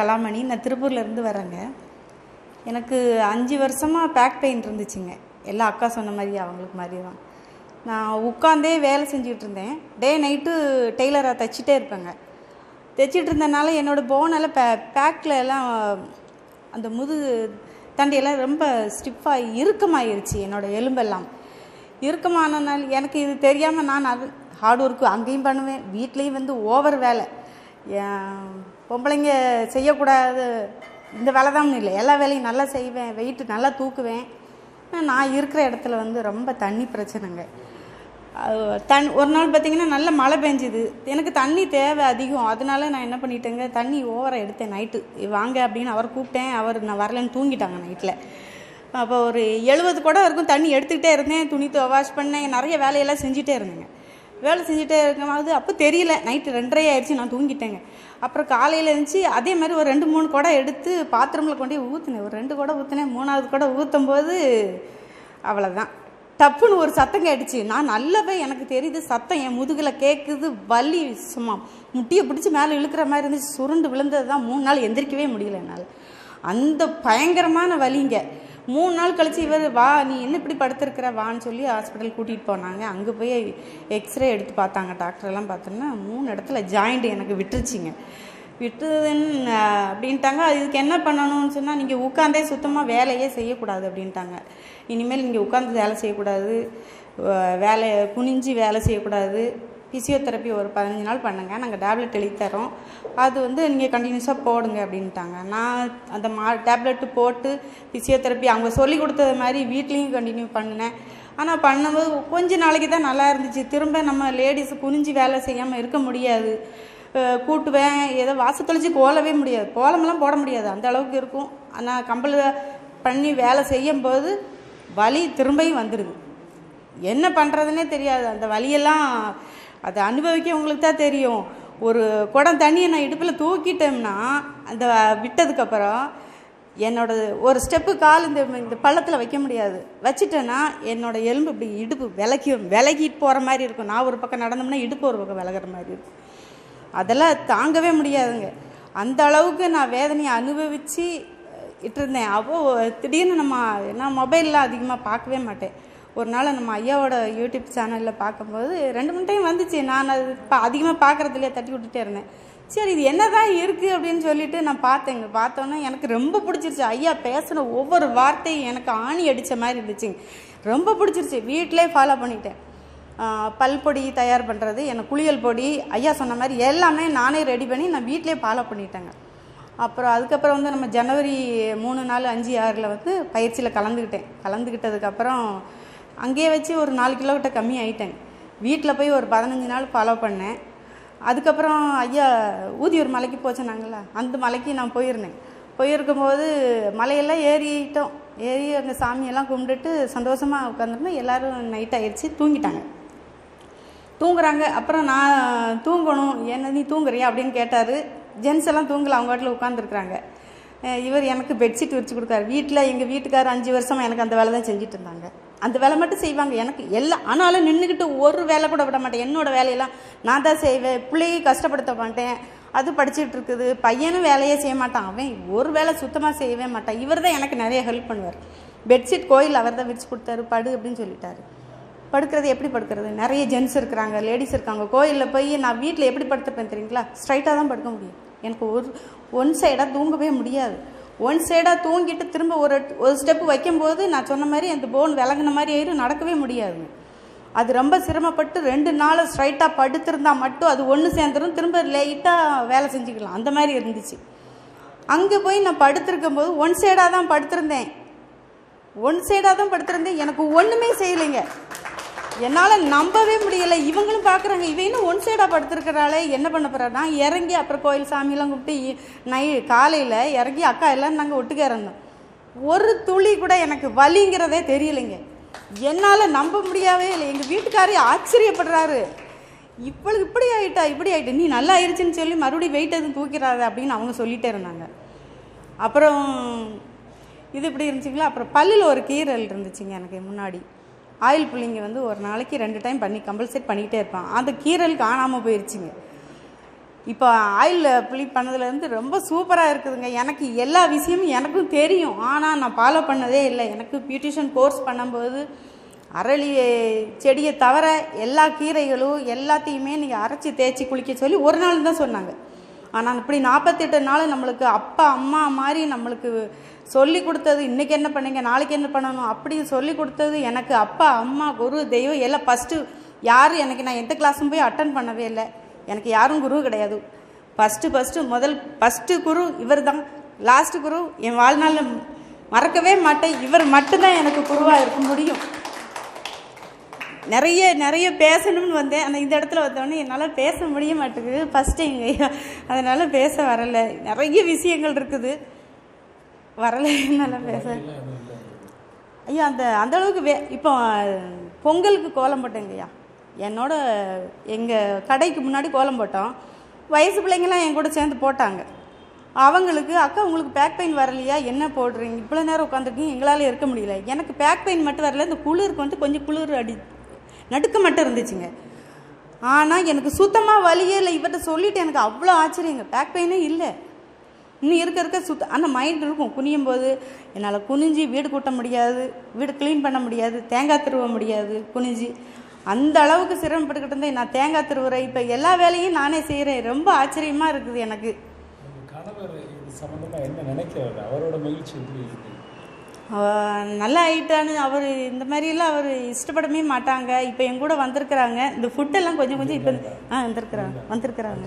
கலாமணி நான் திருப்பூர்லேருந்து வரேங்க எனக்கு அஞ்சு வருஷமாக பேக் பெயின் இருந்துச்சுங்க. எல்லாம் அக்கா சொன்ன மாதிரி அவங்களுக்கு மாதிரி தான். நான் உட்காந்தே வேலை செஞ்சுக்கிட்டு இருந்தேன். டே நைட்டு டெய்லராக தைச்சிட்டே இருப்பேங்க. தைச்சிட்டு இருந்தனால என்னோடய போனால் பே பேக்கில் எல்லாம் அந்த முதுகு தண்டியெல்லாம் ரொம்ப ஸ்டிஃபாக இறுக்கமாயிருச்சு என்னோடய எலும்பெல்லாம். இறுக்கமானனால எனக்கு இது தெரியாமல் நான் அது ஹார்ட் ஒர்க்கு அங்கேயும் பண்ணுவேன். வீட்லேயும் வந்து ஓவர் வேலை. பொம்பளைங்க செய்யக்கூடாது. இந்த வேலை தான் இல்லை. எல்லா வேலையும் நல்லா செய்வேன். வெயிட்டு நல்லா தூக்குவேன். நான் இருக்கிற இடத்துல வந்து ரொம்ப தண்ணி பிரச்சனைங்க. தண் ஒரு நாள் பார்த்திங்கன்னா நல்ல மழை பெஞ்சுது. எனக்கு தண்ணி தேவை அதிகம். அதனால நான் என்ன பண்ணிட்டேங்க? தண்ணி ஓவராக எடுத்தேன் நைட்டு வாங்க அப்படின்னு அவர் கூப்பிட்டேன். அவர் நான் வரலன்னு தூங்கிட்டாங்க நைட்டில் அப்போ ஒரு எழுபது குடம் இருக்கும் தண்ணி எடுத்துக்கிட்டே இருந்தேன். துணி வாஷ் பண்ணேன். நிறைய வேலையெல்லாம் செஞ்சுட்டே இருந்தேங்க. வேலை செஞ்சுட்டே இருக்கும்போது அப்போ தெரியல. நைட்டு ரெண்டரை ஆயிடுச்சு நான் தூங்கிட்டேங்க. அப்புறம் காலையில் இருந்துச்சு அதே மாதிரி ஒரு ரெண்டு மூணு குடம் எடுத்து பாத்திரமில் கொண்டு போய் ஊற்றுனேன் ஒரு ரெண்டு குடம் ஊற்றுனேன் மூணாவது குடம் ஊற்றும் போது அவ்வளோதான் டப்புன்னு ஒரு சத்தம் கேட்டுச்சு. நான் நல்லவே எனக்கு தெரியுது சத்தம் என் முதுகில் கேட்குது வலி சும்மா முட்டியை பிடிச்சி மேலே இழுக்கிற மாதிரி இருந்துச்சு. சுருண்டு விழுந்தது தான் மூணு நாள் எந்திரிக்கவே முடியல என்னால். அந்த பயங்கரமான வலிங்க. மூணு நாள் கழித்து இவர் வா நீ என்ன இப்படி படுத்திருக்கிற? வான்னு சொல்லி ஹாஸ்பிட்டல் கூட்டிகிட்டு போனாங்க. அங்கே போய் எக்ஸ்ரே எடுத்து பார்த்தாங்க. டாக்டரெல்லாம் பார்த்தோன்னா மூணு இடத்துல ஜாயிண்ட் எனக்கு விட்டுருச்சிங்க. விட்டுதுன்னு அப்படின்ட்டாங்க. இதுக்கு என்ன பண்ணணும்னு சொன்னால் நீங்கள் உட்காந்தே சுத்தமாக வேலையே செய்யக்கூடாது அப்படின்ட்டாங்க. இனிமேல் நீங்கள் உட்காந்து வேலை செய்யக்கூடாது. வேலை குனிஞ்சு வேலை செய்யக்கூடாது. ஃபிசியோதெரப்பி ஒரு பதினஞ்சு நாள் பண்ணுங்கள் நாங்கள் டேப்லெட் எழுதி தரோம். அது வந்து நீங்கள் கண்டினியூஸாக போடுங்க அப்படின்ட்டாங்க. நான் அந்த மா டேப்லெட்டு போட்டு ஃபிசியோதெரப்பி அவங்க சொல்லி கொடுத்தது மாதிரி வீட்லேயும் கண்டினியூ பண்ணினேன். ஆனால் பண்ணும்போது கொஞ்ச நாளைக்கு தான் நல்லா இருந்துச்சு. திரும்ப நம்ம லேடிஸ் குனிஞ்சு வேலை செய்யாமல் இருக்க முடியாது. கூட்டுவேன். ஏதோ வாச கோலவே முடியாது. கோலமெல்லாம் போட முடியாது. அந்த அளவுக்கு இருக்கும். ஆனால் கம்பல் பண்ணி வேலை செய்யும்போது வலி திரும்பியும் வந்துடுது என்ன பண்ணுறதுனே தெரியாது. அந்த வலியெல்லாம் அதை அனுபவிக்க உங்களுக்கு தான் தெரியும். ஒரு குடம் தண்ணியை நான் இடுப்பில் தூக்கிட்டோம்னா அந்த விட்டதுக்கப்புறம் என்னோடய ஒரு ஸ்டெப்பு கால் இந்த இந்த பள்ளத்தில் வைக்க முடியாது. வச்சுட்டேன்னா என்னோடய எலும்பு இப்படி இடுப்பு விலக்கி விலகிட்டு போகிற மாதிரி இருக்கும். நான் ஒரு பக்கம் நடந்தோம்னா இடுப்பு ஒரு பக்கம் விலகிற மாதிரி இருக்கும். அதெல்லாம் தாங்கவே முடியாதுங்க. அந்த அளவுக்கு நான் வேதனையை அனுபவித்து இருந்தேன் அவ்வளோ திடீர்னு நம்ம நான் மொபைல்லாம் அதிகமாக பார்க்கவே மாட்டேன். ஒரு நாள் நம்ம ஐயாவோட யூடியூப் சேனலில் பார்க்கும்போது ரெண்டு மூணு டைம் வந்துச்சு. நான் அது இப்போ அதிகமாக பார்க்குறதுலையே தட்டி விட்டுட்டே இருந்தேன். சரி இது என்ன தான் இருக்குது அப்படின்னு சொல்லிட்டு நான் பார்த்தேங்க பார்த்தோன்னே எனக்கு ரொம்ப பிடிச்சிருச்சு. ஐயா பேசின ஒவ்வொரு வார்த்தையும் எனக்கு ஆணி அடித்த மாதிரி இருந்துச்சுங்க. ரொம்ப பிடிச்சிருச்சு. வீட்டிலே ஃபாலோ பண்ணிட்டேன். பல் பொடி தயார் பண்ணுறது எனக்கு குளியல் பொடி ஐயா சொன்ன மாதிரி எல்லாமே நானே ரெடி பண்ணி நான் வீட்டிலே ஃபாலோ பண்ணிட்டேங்க. அப்புறம் அதுக்கப்புறம் வந்து நம்ம ஜனவரி மூணு நாலு அஞ்சு ஆறில் வந்து பயிற்சியில் கலந்துக்கிட்டேன். கலந்துக்கிட்டதுக்கப்புறம் அங்கேயே வச்சு ஒரு நாலு கிலோ கம்மி ஆயிட்டேன். வீட்டில் போய் ஒரு பதினஞ்சு நாள் ஃபாலோ பண்ணேன். அதுக்கப்புறம் ஐயா ஊதியூர் மலைக்கு போச்சேனாங்களா அந்த மலைக்கு நான் போயிருந்தேன். போயிருக்கும்போது மலையெல்லாம் ஏறிட்டோம். ஏறி அங்கே சாமியெல்லாம் கும்பிட்டுட்டு சந்தோஷமாக உட்காந்துருந்தோம் எல்லோரும் நைட் ஆயிடுச்சு தூங்கிட்டாங்க. தூங்குறாங்க. அப்புறம் நான் தூங்கணும் என்ன நீ தூங்குறியா? அப்படின்னு கேட்டார். ஜென்ஸ் எல்லாம் தூங்கல அவங்க வாட்டில் உட்காந்துருக்குறாங்க இவர் எனக்கு பெட்ஷீட் விரிச்சு கொடுத்தாரு வீட்டில் எங்கள் வீட்டுக்காரர் அஞ்சு வருஷமாக எனக்கு அந்த வேலை தான் செஞ்சுட்டு இருந்தாங்க. அந்த வேலை மட்டும் செய்வாங்க. எனக்கு எல்லாம் ஆனாலும் நின்றுக்கிட்டு ஒரு வேலை கூட விட மாட்டேன். என்னோட வேலையெல்லாம் நான் தான் செய்வேன். பிள்ளையை கஷ்டப்படுத்த மாட்டேன். அது படிச்சுட்டு இருக்குது. பையனும் வேலையே செய்ய மாட்டான். அவன் ஒரு வேலை சுத்தமாக செய்யவே மாட்டான். இவர் தான் எனக்கு நிறைய ஹெல்ப் பண்ணுவார். பெட்ஷீட் கோயில் அவர் தான் விரிச்சு கொடுத்தாரு. படு அப்படின்னு சொல்லிட்டாரு. படுக்கிறது எப்படி படுக்கிறது? நிறைய ஜென்ஸ் இருக்கிறாங்க லேடிஸ் இருக்காங்க. கோயிலில் போய் நான் வீட்டில் எப்படி படுத்துப்பேன் தெரியுங்களா? ஸ்ட்ரைட்டாக தான் படுக்க முடியும். எனக்கு ஒரு ஒன் சைடாக தூங்கவே முடியாது. ஒன் சைடாக தூங்கிட்டு திரும்ப ஒரு ஒரு ஸ்டெப்பு வைக்கும்போது நான் சொன்ன மாதிரி அந்த போன் விளங்கின மாதிரி ஆயிரும் நடக்கவே முடியாது. அது ரொம்ப சிரமப்பட்டு ரெண்டு நாள் ஸ்ட்ரைட்டாக படுத்திருந்தா மட்டும் அது ஒன்று சேர்ந்துடும் திரும்ப லைட்டாக வேலை செஞ்சுக்கலாம். அந்த மாதிரி இருந்துச்சு. அங்கே போய் நான் படுத்திருக்கும் போது ஒன் சைடாக தான் படுத்திருந்தேன். ஒன் சைடாக தான் படுத்திருந்தேன். எனக்கு ஒன்றுமே செய்யலைங்க. என்னால் நம்பவே முடியலை. இவங்களும் பார்க்குறாங்க இவன் இன்னும் ஒன் சைடாக படுத்துருக்கிறாளே. என்ன பண்ண போகிறான்னா இறங்கி அப்புறம் கோயில் சாமியெல்லாம் கூப்பிட்டு நை காலையில் இறங்கி அக்கா எல்லாம் நாங்கள் ஒட்டுக்க இறந்தோம் ஒரு துளி கூட எனக்கு வலிங்கிறதே தெரியலைங்க. என்னால் நம்ப முடியவே இல்லை. எங்கள் வீட்டுக்காரே ஆச்சரியப்படுறாரு. இப்பொழுது இப்படி ஆகிட்டா இப்படி ஆகிட்டு நீ நல்லா ஆயிடுச்சுன்னு சொல்லி மறுபடியும் வெயிட் எதுவும் தூக்கிறாரு அப்படின்னு அவங்க சொல்லிகிட்டே இருந்தாங்க. அப்புறம் இது இப்படி இருந்துச்சுங்களா? அப்புறம் பல்லில் ஒரு கீரல் இருந்துச்சுங்க எனக்கு முன்னாடி. ஆயில் புள்ளிங்க வந்து ஒரு நாளைக்கு ரெண்டு டைம் பண்ணி கம்பல்சரி பண்ணிக்கிட்டே இருப்பான். அந்த கீரல் காணாமல் போயிடுச்சுங்க இப்போ ஆயில் புளி பண்ணதுலேருந்து ரொம்ப சூப்பராக இருக்குதுங்க. எனக்கு எல்லா விஷயமும் எனக்கும் தெரியும். ஆனால் நான் ஃபாலோ பண்ணதே இல்லை. எனக்கு பியூட்டிஷன் கோர்ஸ் பண்ணும்போது அரளி செடியை தவிர எல்லா கீரைகளும் எல்லாத்தையுமே நீங்கள் அரைச்சி தேய்ச்சி குளிக்க சொல்லி ஒரு நாள் தான் சொன்னாங்க. ஆனால் இப்படி நாற்பத்தெட்டு நாள் நம்மளுக்கு அப்பா அம்மா மாதிரி நம்மளுக்கு சொல்லி கொடுத்தது இன்றைக்கி என்ன பண்ணீங்க நாளைக்கு என்ன பண்ணணும் அப்படி சொல்லி கொடுத்தது எனக்கு அப்பா அம்மா குரு தெய்வம் எல்லாம் ஃபஸ்ட்டு யாரும் எனக்கு நான் எந்த கிளாஸும் போய் அட்டன் பண்ணவே இல்லை. எனக்கு யாரும் குரு கிடையாது. ஃபஸ்ட்டு ஃபஸ்ட்டு முதல் ஃபஸ்ட்டு குரு இவர் தான் லாஸ்ட்டு குரு என் வாழ்நாளில் மறக்கவே மாட்டேன். இவர் மட்டும்தான் எனக்கு குருவாக இருக்க முடியும். நிறைய நிறைய பேசணும்னு வந்தேன். ஆனால் இந்த இடத்துல வந்தோடனே என்னால் பேச முடிய மாட்டேங்குது. ஃபஸ்ட் டைம் அதனால் பேச வரலை. நிறைய விஷயங்கள் இருக்குது. வரலை என்னால் பேச. ஐயா அந்த அந்த அளவுக்கு வே இப்போ பொங்கலுக்கு கோலம் போட்டேங்கய்யா என்னோட எங்கள் கடைக்கு முன்னாடி கோலம் போட்டோம். வயசு பிள்ளைங்களாம் என் கூட சேர்ந்து போட்டாங்க. அவங்களுக்கு அக்கா உங்களுக்கு பேக் பெயின் வரலையா? என்ன போடுறீங்க? இவ்வளோ நேரம் உட்காந்துருக்கீங்க எங்களால் இருக்க முடியல. எனக்கு பேக் பெயின் மட்டும் வரல இந்த குளிருக்கு வந்து கொஞ்சம் குளிர் அடி நடுக்க மட்டும் இருந்துச்சுங்க. ஆனால் எனக்கு சுத்தமாக வலியே இல்லை. இவர்கிட்ட சொல்லிட்டு எனக்கு அவ்வளோ ஆச்சரியங்க. பேக் பெயினே இல்லை. இன்னும் இருக்க இருக்க சுத்த அந்த மைண்ட் இருக்கும். குனியும் போது என்னால் குனிஞ்சு வீடு கூட்ட முடியாது வீடு க்ளீன் பண்ண முடியாது தேங்காய் திருவ முடியாது குனிஞ்சு. அந்த அளவுக்கு சிரமப்பட்டுக்கிட்டு இருந்தேன். நான் தேங்காய் திருவுறேன் இப்போ எல்லா வேலையும் நானே செய்கிறேன் ரொம்ப ஆச்சரியமாக இருக்குது எனக்கு. நல்லா ஆயிட்டான்னு அவர் இந்த மாதிரியெல்லாம் அவர் இஷ்டப்படவே மாட்டாங்க. இப்போ என் கூட வந்திருக்கிறாங்க. இந்த ஃபுட்டெல்லாம் கொஞ்சம் கொஞ்சம் இப்போ ஆ வந்திருக்கிறாங்க. வந்திருக்கிறாங்க.